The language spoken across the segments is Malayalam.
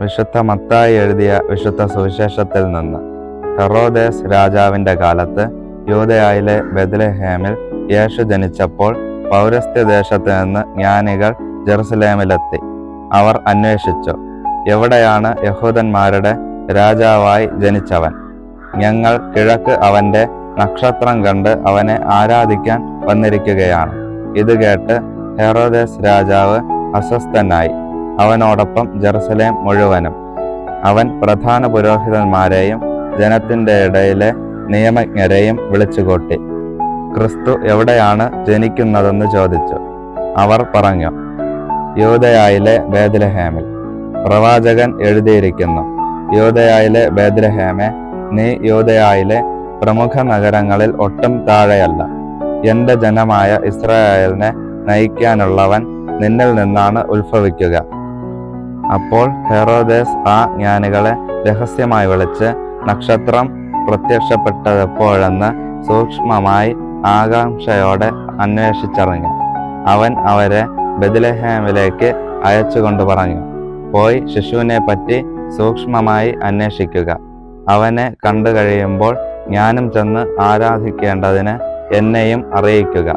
വിശുദ്ധ മത്തായി എഴുതിയ വിശുദ്ധ സുവിശേഷത്തിൽ നിന്ന് ഹെറോദേസ് രാജാവിന്റെ കാലത്ത് യൂതയായിലെ ബെത്ലഹേമിൽ യേശു ജനിച്ചപ്പോൾ പൗരസ്ത്യ ദേശത്ത് നിന്ന് ജ്ഞാനികൾ ജെറുസലേമിലെത്തി. അവർ അന്വേഷിച്ചു എവിടെയാണ് യഹൂദന്മാരുടെ രാജാവായി ജനിച്ചവൻ? ഞങ്ങൾ കിഴക്ക് അവന്റെ നക്ഷത്രം കണ്ട് അവനെ ആരാധിക്കാൻ വന്നിരിക്കുകയാണ്. ഇത് കേട്ട് ഹെറോദേസ് രാജാവ് അസ്വസ്ഥനായി അവനോടൊപ്പം ജെറുസലേം മുഴുവനും. അവൻ പ്രധാന പുരോഹിതന്മാരെയും ജനത്തിന്റെ ഇടയിലെ നിയമജ്ഞരെയും വിളിച്ചുകൂട്ടി. ക്രിസ്തു എവിടെയാണ് ജനിക്കുന്നതെന്ന് ചോദിച്ചു. അവർ പറഞ്ഞു യൂതയായിലെ ബേദ്ലഹേമിൽ പ്രവാചകൻ എഴുതിയിരിക്കുന്നു യൂതയായിലെ ബേദ്ലഹേമെ നീ യൂതയായിലെ പ്രമുഖ നഗരങ്ങളിൽ ഒട്ടും താഴെയല്ല. എന്റെ ജനമായ ഇസ്രായേലിനെ നയിക്കാനുള്ളവൻ നിന്നിൽ നിന്നാണ് ഉത്ഭവിക്കുക. അപ്പോൾ ഹെറോദേസ് ആ ജ്ഞാനികളെ രഹസ്യമായി വിളിച്ച് നക്ഷത്രം പ്രത്യക്ഷപ്പെട്ടതെപ്പോഴെന്ന് സൂക്ഷ്മമായി ആകാംക്ഷയോടെ അന്വേഷിച്ചറിഞ്ഞു. അവൻ അവരെ ബദലഹേമിലേക്ക് അയച്ചുകൊണ്ട് പറഞ്ഞു പോയി ശിശുവിനെ പറ്റി സൂക്ഷ്മമായി അന്വേഷിക്കുക. അവനെ കണ്ടു കഴിയുമ്പോൾ ഞാനും ചെന്ന് ആരാധിക്കേണ്ടതിന് എന്നെയും അറിയിക്കുക.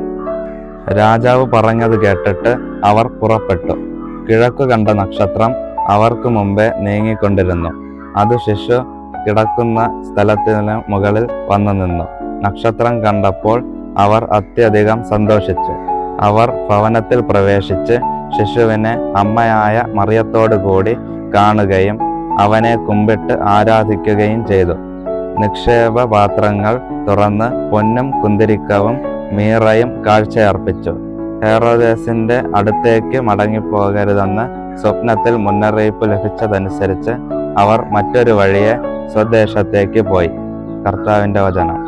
രാജാവ് പറഞ്ഞത് കേട്ടിട്ട് അവർ പുറപ്പെട്ടു. കിഴക്കു കണ്ട നക്ഷത്രം അവർക്ക് മുമ്പേ നീങ്ങിക്കൊണ്ടിരുന്നു. അത് ശിശു കിടക്കുന്ന സ്ഥലത്തിന് മുകളിൽ വന്നു നിന്നു. നക്ഷത്രം കണ്ടപ്പോൾ അവർ അത്യധികം സന്തോഷിച്ചു. അവർ ഭവനത്തിൽ പ്രവേശിച്ച് ശിശുവിനെ അമ്മയായ മറിയത്തോടു കൂടി കാണുകയും അവനെ കുമ്പിട്ട് ആരാധിക്കുകയും ചെയ്തു. നിക്ഷേപ പാത്രങ്ങൾ തുറന്ന് പൊന്നും കുന്തിരിക്കവും മീറയും കാഴ്ചയർപ്പിച്ചു. ഹെറോദേസിന്റെ അടുത്തേക്ക് മടങ്ങിപ്പോകരുതെന്ന് സ്വപ്നത്തിൽ മുന്നറിയിപ്പ് ലഭിച്ചതനുസരിച്ച് അവർ മറ്റൊരു വഴിയെ സ്വദേശത്തേക്ക് പോയി. കർത്താവിന്റെ വചനം.